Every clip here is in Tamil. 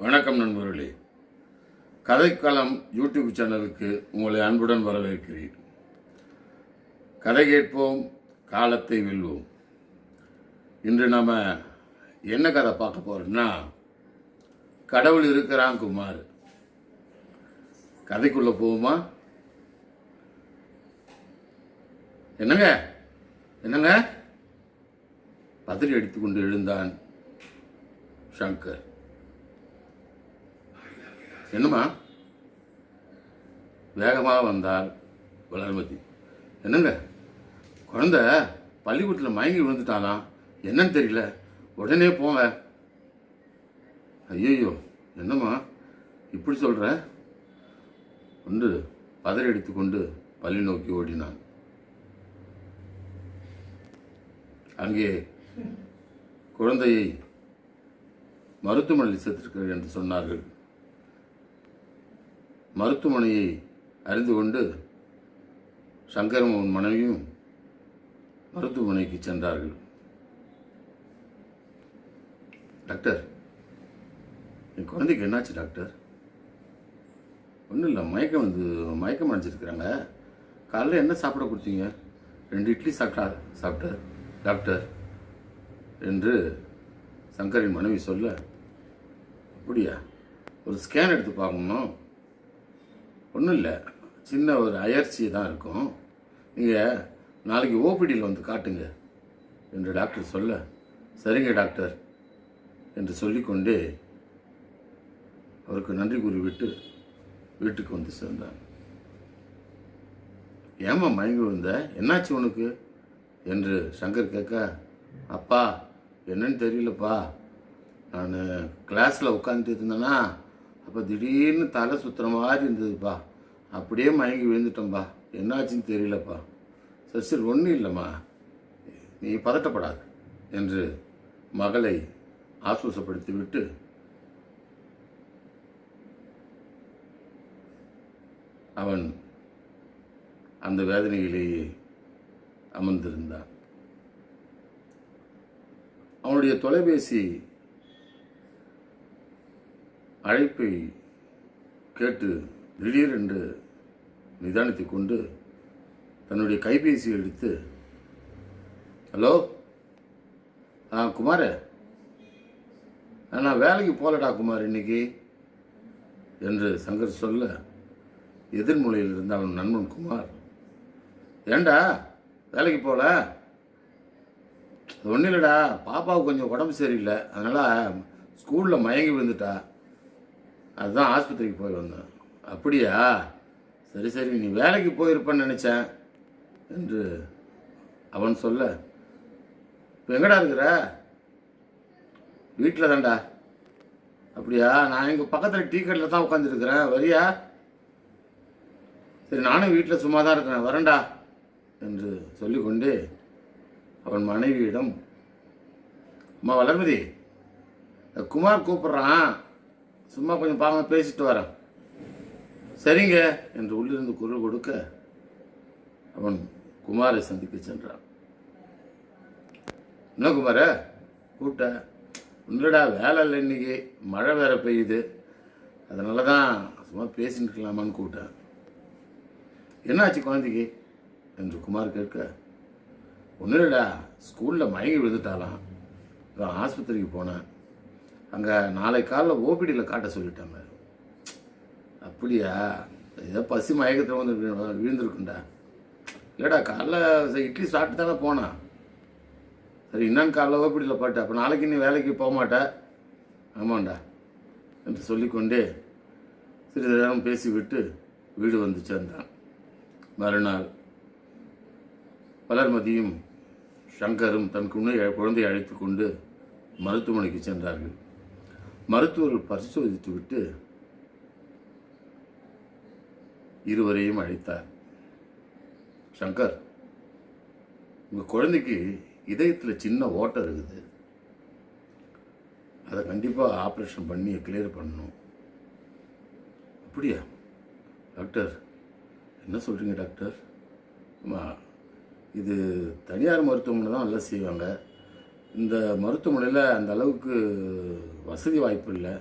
வணக்கம் நண்பர்களே. கதைக்களம் யூடியூப் சேனலுக்கு உங்களை அன்புடன் வரவேற்கிறேன். கதை கேட்போம் காலத்தை வெல்வோம். இன்று நம்ம என்ன கதை பார்க்க போறோம்னா கடவுள் இருக்கிறான் குமார். கதைக்குள்ள போவோமா? என்னங்க? என்னங்க? பதறி அடித்துக்கொண்டு எழுந்தான் சங்கர். என்னம்மா? வேகமாக வந்தால் வளர்மதி. என்னங்க? குழந்தை பள்ளிக்கூடத்தில் மயங்கி விழுந்துட்டாலாம் என்னன்னு தெரியல. உடனே போங்க. ஐயோ என்னம்மா? இப்படி சொல்கிற ஒன்று பதறி எடுத்துக்கொண்டு பள்ளி நோக்கி ஓடினான். அங்கே குழந்தையை மருத்துவமனையில் சேர்த்திருக்கிறார் என்று சொன்னார்கள். மருத்துவமனையை அறிந்து கொண்டு சங்கரும் அவன் மனைவியும் மருத்துவமனைக்கு சென்றார்கள். டாக்டர் என் குழந்தைக்கு என்னாச்சு டாக்டர்? ஒன்றும் இல்லை மயக்கம் வந்து மயக்கம் அடைஞ்சிருக்கிறாங்க. காலையில் என்ன சாப்பிட கொடுத்தீங்க? ரெண்டு இட்லி சாப்பிட்டா சாப்பிட்டார். டாக்டர் என்று சங்கரின் மனைவி சொல்ல அப்படியா? ஒரு ஸ்கேன் எடுத்து பார்க்கணும். ஒன்றும் இல்லை. சின்ன ஒரு அயற்சி தான் இருக்கும். நீங்கள் நாளைக்கு ஓபிடியில் வந்து காட்டுங்க என்று டாக்டர் சொல்ல சரிங்க டாக்டர் என்று சொல்லிக்கொண்டே அவருக்கு நன்றி கூறிவிட்டு வீட்டுக்கு வந்து சேர்ந்தான். ஏம்மா மயங்கி விழுந்த? என்னாச்சு உனக்கு? என்று சங்கர் கேட்க அப்பா என்னன்னு தெரியலப்பா. நான் கிளாஸில் உட்காந்துட்டு இருந்தேனா அப்போ திடீர்னு தலை சுற்றுற மாதிரி இருந்ததுப்பா. அப்படியே மயங்கி விழுந்துட்டோம்பா. என்னாச்சுன்னு தெரியலப்பா. சரி சரி ஒன்றும் இல்லைம்மா. நீ பதட்டப்படாது என்று மகளை ஆசுவாசப்படுத்தி விட்டு அவன் அந்த வேதனையிலேயே அமர்ந்திருந்தான். அவனுடைய தொலைபேசி அழைப்பை கேட்டு திடீரென்று நிதானித்து கொண்டு தன்னுடைய கைபேசி எடுத்து ஹலோ ஆ குமார நான் வேலைக்கு போகலடா குமார் இன்னைக்கு என்று சங்கர் சொல்ல எதிர்மொழியில் இருந்த அவன் நண்பன் குமார் ஏண்டா வேலைக்கு போகல? ஒன்றும் இல்லைடா பாப்பாவுக்கு கொஞ்சம் உடம்பு சரியில்லை அதனால் ஸ்கூலில் மயங்கி விழுந்துட்டா. அதுதான் ஆஸ்பத்திரிக்கு போய் வந்தேன். அப்படியா? சரி சரி நீ வேலைக்கு போயிருப்பேன்னு நினச்சேன் என்று அவன் சொல்ல இப்போ எங்கடா இருக்கிற? வீட்டில் தான்டா. அப்படியா? நான் எங்கள் பக்கத்தில் டீ கடையில் தான் உட்காந்துருக்கிறேன் வரியா? சரி நானும் வீட்டில் சும்மா தான் இருக்கிறேன். வரேன்டா என்று சொல்லிக்கொண்டு அவன் மனைவியிடம் அம்மா வளர்மதி குமார் கூப்பிட்றான். சும்மா கொஞ்சம் பாவம் பேசிட்டு வரேன். சரிங்க என்று உள்ளிருந்து குரல் கொடுக்க அவன் குமாரை சந்திக்க சென்றான். என்ன குமார? கூப்பிட்ட. உன்னடா வேலை இல்லை இன்னைக்கு. மழை வேற பெய்யுது. அதனால தான் சும்மா பேசிட்டு இருக்கலாமான்னு கூப்பிட்டேன். என்னாச்சு குழந்தைக்கு? என்று குமார் கேட்க ஒன்றும் இல்லைடா ஸ்கூலில் மயங்கி விழுந்துட்டாலாம் ஆஸ்பத்திரிக்கு போனேன். அங்கே நாளை காலைல ஓபிடியில் காட்ட சொல்லிட்டாங்க. அப்படியா? ஏதோ பசி மயக்கத்தில் வந்து விழு- விழுந்திருக்குண்டா. இல்லைடா காலைல இட்லி சாப்பிட்டு தானே போனான் சரி என்னன்னு காலைல ஓபிடியில் பாட்டு அப்போ நாளைக்கு நீ வேலைக்கு போக மாட்ட. ஆமாண்டா என்று சொல்லிக்கொண்டே சிறிது நேரம் பேசிவிட்டு வீடு வந்து சேர்ந்தான். மறுநாள் வளர்மதியும் சங்கரும் தன் குழந்தை குழந்தையை அழைத்து கொண்டு மருத்துவமனைக்கு சென்றார்கள். மருத்துவர்கள் பரிசோதித்து விட்டு இருவரையும் அழைத்தார். சங்கர் உங்கள் குழந்தைக்கு இதயத்தில் சின்ன ஓட்டம் இருக்குது. அதை கண்டிப்பாக ஆப்ரேஷன் பண்ணி கிளியர் பண்ணணும். அப்படியா? டாக்டர் என்ன சொல்கிறீங்க டாக்டர்? இது தனியார் மருத்துவமனை தான் நல்லா செய்வாங்க. இந்த மருத்துவமனையில் அந்த அளவுக்கு வசதி வாய்ப்பு இல்லை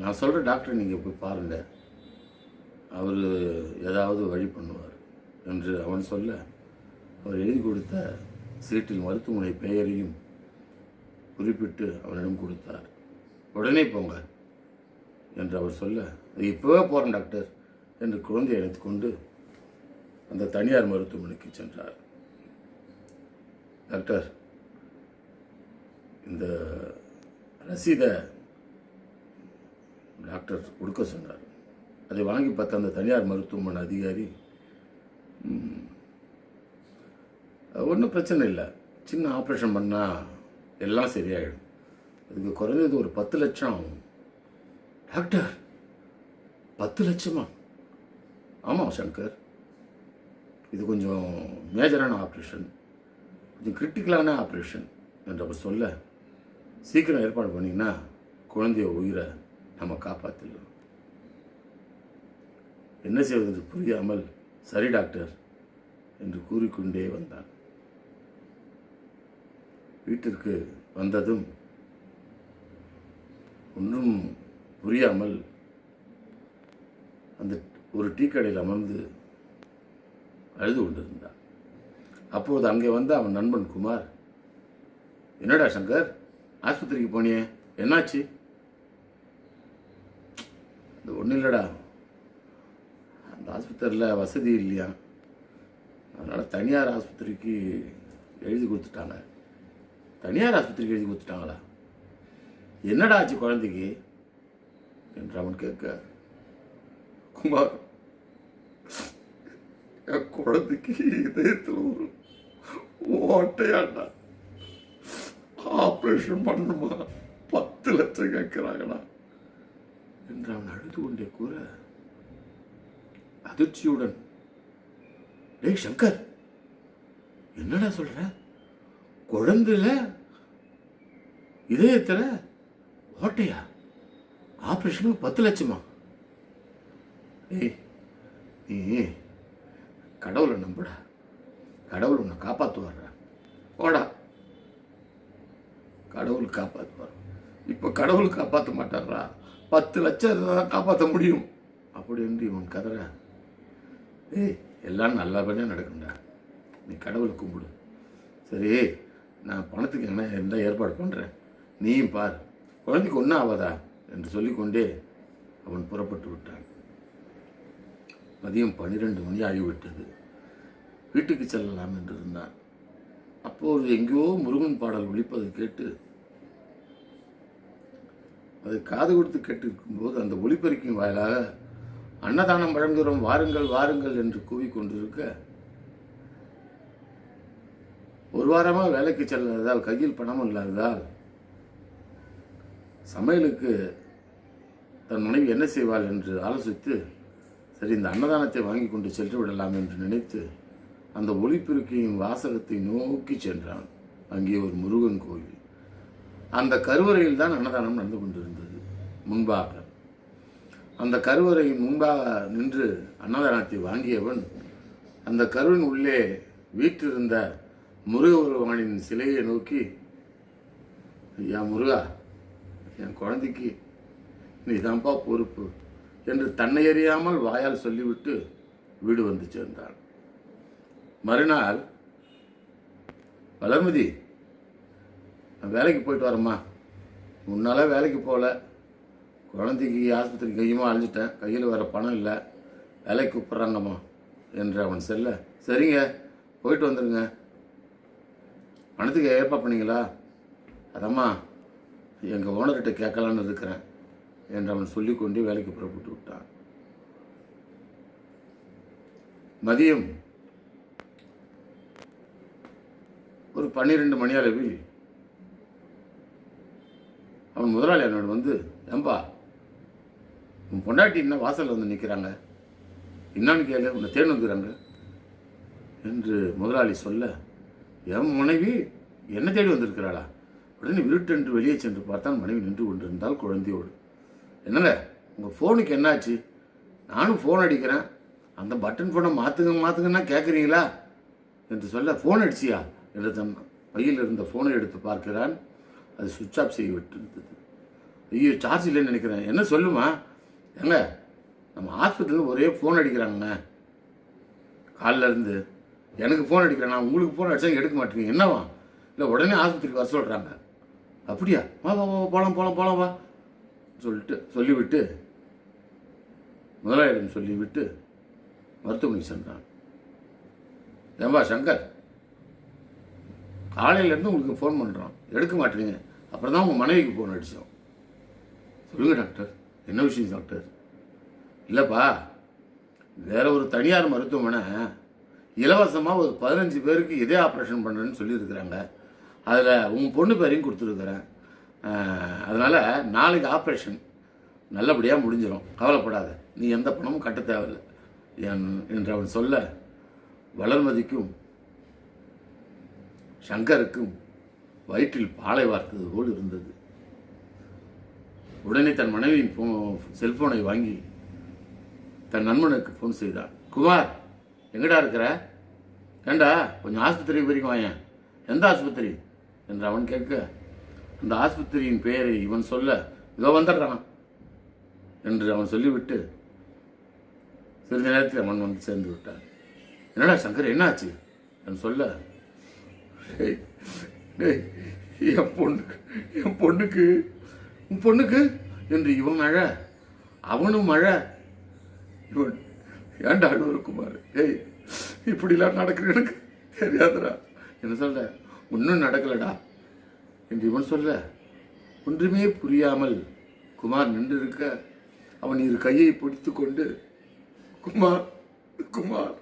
நான் சொல்கிற டாக்டரை நீங்கள் போய் பாருங்கள் அவர் ஏதாவது வழி பண்ணுவார் என்று அவன் சொல்ல அவர் எழுதி கொடுத்த சீட்டில் மருத்துவமனை பெயரையும் குறிப்பிட்டு அவனிடம் கொடுத்தார். உடனே போங்க என்று அவர் சொல்ல இப்போவே போகிறேன் டாக்டர் என்று குழந்தையை அழைத்து கொண்டு அந்த தனியார் மருத்துவமனைக்கு சென்றார். டாக்டர் இந்த ரசீதை டாக்டர் கொடுக்க சொன்னார். அதை வாங்கி பார்த்த அந்த தனியார் மருத்துவமனை அதிகாரி ஒன்றும் பிரச்சனை இல்லை. சின்ன ஆப்ரேஷன் பண்ணால் எல்லாம் சரியாயிடும். அதுக்கு குறைஞ்சது ஒரு பத்து லட்சம் ஆகும். டாக்டர் பத்து லட்சமா? ஆமாம் சங்கர். இது கொஞ்சம் மேஜரான ஆப்ரேஷன். கொஞ்சம் கிரிட்டிக்கலான ஆப்ரேஷன். என்று அவர் சொல்ல சீக்கிரம் ஏற்பாடு பண்ணிங்கன்னா குழந்தைய உயிரை நம்ம காப்பாற்றிடலாம் என்ன செய்வது புரியாமல் சரி டாக்டர் என்று கூறிக்கொண்டே வந்தான். வீட்டிற்கு வந்ததும் ஒன்றும் புரியாமல் அந்த ஒரு டீ கடையில் அமர்ந்து அழுது கொண்டிருந்தான். அப்போது அங்கே வந்த அவன் நண்பன் குமார் என்னடா சங்கர் ஆஸ்பத்திரிக்கு போனியே. என்னாச்சு? இது ஒன்றும் இல்லைடா. அந்த ஆஸ்பத்திரியில் வசதி இல்லையா? அதனால் தனியார் ஆஸ்பத்திரிக்கு எழுதி கொடுத்துட்டாங்க. தனியார் ஆஸ்பத்திரிக்கு எழுதி கொடுத்துட்டாங்களா? என்னடா ஆச்சு குழந்தைக்கு? என்று அவன் கேட்க குமார் என் குழந்தைக்கு இதயத்தில் ஒரு ஓட்டையாண்டா. ஆப்ரேஷன் பண்ணணுமா பத்து லட்சம் கேட்கிறாங்களா? என்று அவன் அழுது கொண்டே கூற அதிர்ச்சியுடன். டேய் சங்கர் என்னடா சொல்ற? குழந்தையில இதயத்தில் ஓட்டையா? ஆப்ரேஷனுக்கு பத்து லட்சமா? ஏய் நீ கடவுளை நம்புடா. கடவுள் உன்னை காப்பாற்றுவார்டா ஓடா கடவுள் காப்பாற்றுவார் இப்போ கடவுள் காப்பாற்ற மாட்டாரா பத்து லட்சம் இருந்தால் தான் காப்பாற்ற முடியும். அப்படி என்று இவன் கதற ஏய் எல்லாம் நல்லபடியாக நடக்கும்டா. நீ கடவுளை கும்பிடு. சரி நான் பணத்துக்கு என்ன எந்த ஏற்பாடு பண்ணுறேன் நீயும் பார். குழந்தைக்கு ஒன்றும் ஆகாதா என்று சொல்லிக்கொண்டே அவன் புறப்பட்டு விட்டான். மதியம் பன்னிரெண்டு மணி ஆகிவிட்டது. வீட்டுக்கு செல்லலாம் என்று இருந்தான். அப்போது எங்கேயோ முருகன் பாடல் ஒழிப்பதை கேட்டு அதை காது கொடுத்து கேட்டிருக்கும்போது அந்த ஒளிப்பெருக்கின் வாயிலாக அன்னதானம் வழங்குகிறோம் வாருங்கள் வாருங்கள் என்று கூவிக்கொண்டிருக்க ஒரு வாரமாக வேலைக்கு செல்லாததால் கையில் பணம் இல்லாததால் சமையலுக்கு தன் மனைவி என்ன செய்வாள் என்று ஆலோசித்து சரி இந்த அன்னதானத்தை வாங்கி கொண்டு சென்று விடலாம் என்று நினைத்து அந்த ஒளிப்பெருக்கையின் வாசகத்தை நோக்கி சென்றான். அங்கே ஒரு முருகன் கோயில். அந்த கருவறையில் தான் அன்னதானம் நடந்து கொண்டிருந்தது. முன்பாக. அந்த கருவறையின் முன்பாக நின்று அன்னதானத்தை வாங்கியவன் அந்த கருவின் உள்ளே வீற்றிருந்த முருகபெருமானின் சிலையை நோக்கி ஐயா முருகா என் குழந்தைக்கு நீதான்ப்பா பொறுப்பு என்று தன்னை அறியாமல் வாயால் சொல்லிவிட்டு வீடு வந்து சேர்ந்தான். மறுநாள் வளர்மதி நான் வேலைக்கு போயிட்டு வரேம்மா. முன்னால் வேலைக்கு போகல. குழந்தைக்கு ஆஸ்பத்திரி கையுமா அழிஞ்சிட்டேன். கையில் வேறு பணம் இல்லை. வேலைக்கு கூப்பிட்றாங்கம்மா என்று அவன். செல்ல சரிங்க. போயிட்டு வந்துடுங்க பணத்துக்கு ஏற்பாடு பண்ணீங்களா? அதம்மா. எங்கள் ஓனர்கிட்ட கேட்கலான்னு இருக்கிறேன் என்று அவன் சொல்லிக்கொண்டு வேலைக்கு புறப்பட்டு விட்டான். மதியம் ஒரு பன்னிரெண்டு மணி அளவில் அவன் முதலாளி என்னோட வந்து ஏம்பா உன் பொண்டாட்டி என்ன வாசலில் வந்து நிற்கிறாங்க என்னான்னு கேளு உன்னை தேன் வந்துக்கிறாங்க. என்று முதலாளி சொல்ல என் மனைவி என்ன தேடி வந்திருக்கிறாளா? உடனே விருட்டென்று வெளியே சென்று பார்த்தான் மனைவி நின்று கொண்டிருந்தால் குழந்தையோடு. என்னங்க உங்கள் ஃபோனுக்கு என்னாச்சு? நானும் ஃபோன் அடிக்கிறேன். அந்த பட்டன் ஃபோனை மாற்றுங்க மாற்றுங்கன்னா கேட்குறீங்களா என்று சொல்ல ஃபோன் அடிச்சியா? என்று தன் பையில் இருந்த ஃபோனை எடுத்து பார்க்கிறான். அது சுவிட்ச் ஆஃப் செய்ய விட்டிருந்தது ஐயோ சார்ஜ் இல்லைன்னு நினைக்கிறேன். என்ன சொல்லுமா? ஏங்க நம்ம ஹாஸ்பிட்டலில் ஒரே ஃபோன் அடிக்கிறாங்கண்ணே காலைல இருந்து எனக்கு ஃபோன் அடிக்கிறேன்? நான் உங்களுக்கு ஃபோன் அடித்தா எடுக்க மாட்டேங்க. என்னவா? இல்லை உடனே ஆஸ்பத்திரிக்கு வர சொல்கிறாங்க அப்படியா? வா வா வா போகலாம் போகலாம் போகலாம் வா. சொல்லிட்டு சொல்லிவிட்டு முதலாளியிடம் சொல்லிவிட்டு மருத்துவமனைக்கு சென்றான். ஏம்பா சங்கர்? காலையிலேருந்து உங்களுக்கு ஃபோன் பண்ணுறோம் எடுக்க மாட்டேங்க. அப்புறம் தான் உங்கள் மனைவிக்கு ஃபோன் அடித்தோம் சொல்லுங்கள் டாக்டர் என்ன விஷயம் டாக்டர் இல்லைப்பா வேற ஒரு தனியார் மருத்துவமனை இலவசமாக ஒரு பதினஞ்சு பேருக்கு இதே ஆப்ரேஷன் பண்ணுறேன்னு சொல்லியிருக்கிறாங்க. அதில் உங்கள் பொண்ணு பேரையும் கொடுத்துருக்குறேன். அதனால் நாளைக்கு ஆப்ரேஷன் நல்லபடியாக முடிஞ்சிடும் கவலைப்படாத. நீ எந்த பணமும் கட்ட தேவையில்லை. என் என்று அவன் சொல்ல வளர்மதிக்கும் சங்கருக்கும் வயிற்றில் பாலை வார்த்தது போல் இருந்தது. உடனே தன் மனைவியின் ஃபோ செல்போனை வாங்கி தன் நண்பனுக்கு ஃபோன் செய்தார். குமார் எங்கடா இருக்கிற? ஏண்டா கொஞ்சம் ஆஸ்பத்திரி வரைக்கும் வாயன் எந்த ஆஸ்பத்திரி? என்று அவன் கேட்க அந்த ஆஸ்பத்திரியின் பெயரை இவன் சொல்ல இதோ வந்துடுறான் என்று அவன் சொல்லிவிட்டு சிறிது நேரத்தில் அவன் வந்து சேர்ந்து விட்டான். என்னடா சங்கர் என்னாச்சு? என்று சொல்ல "டேய், என் பொண்ணுக்கு என் பொண்ணுக்கு உன் பொண்ணுக்கு? என்று இவன் அழ அவனும் அழ இவன் ஏன்டா அழுவரு குமார் ஏய் இப்படிலாம் நடக்குது எனக்கு தெரியாதுடா. என்ன சொல்ல ஒன்றும் நடக்கலடா. என்று இவன் சொல்ல ஒன்றுமே புரியாமல் குமார் நின்றிருக்க அவன் இரு கையை பிடித்து கொண்டு குமார் குமார்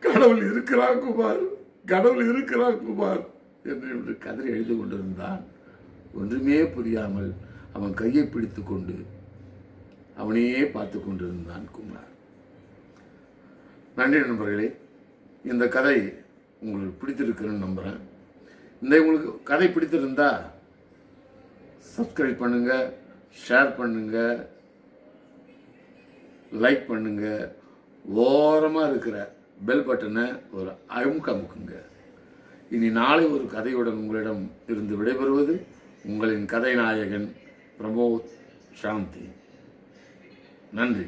கடவுள் இருக்கிறான் குமார். கடவுள் இருக்கிறார் குமார். என்று இன்று கதறி எழுதி கொண்டிருந்தான். ஒன்றுமே புரியாமல் அவன் கையை பிடித்து கொண்டு அவனையே பார்த்து கொண்டிருந்தான் குமார். நன்றி நண்பர்களே இந்த கதை உங்களுக்கு பிடித்திருக்குன்னு நம்புகிறேன் இந்த உங்களுக்கு கதை பிடித்திருந்தா சப்ஸ்கிரைப் பண்ணுங்க ஷேர் பண்ணுங்க லைக் பண்ணுங்க. ஓரமாக இருக்கிற பெல் பட்டனை ஒரு அழுமுக அமுக்குங்க இனி நாளை ஒரு கதையுடன் உங்களிடம் இருந்து விடைபெறுவது உங்களின் கதை நாயகன் பிரமோத் சாந்தி. நன்றி.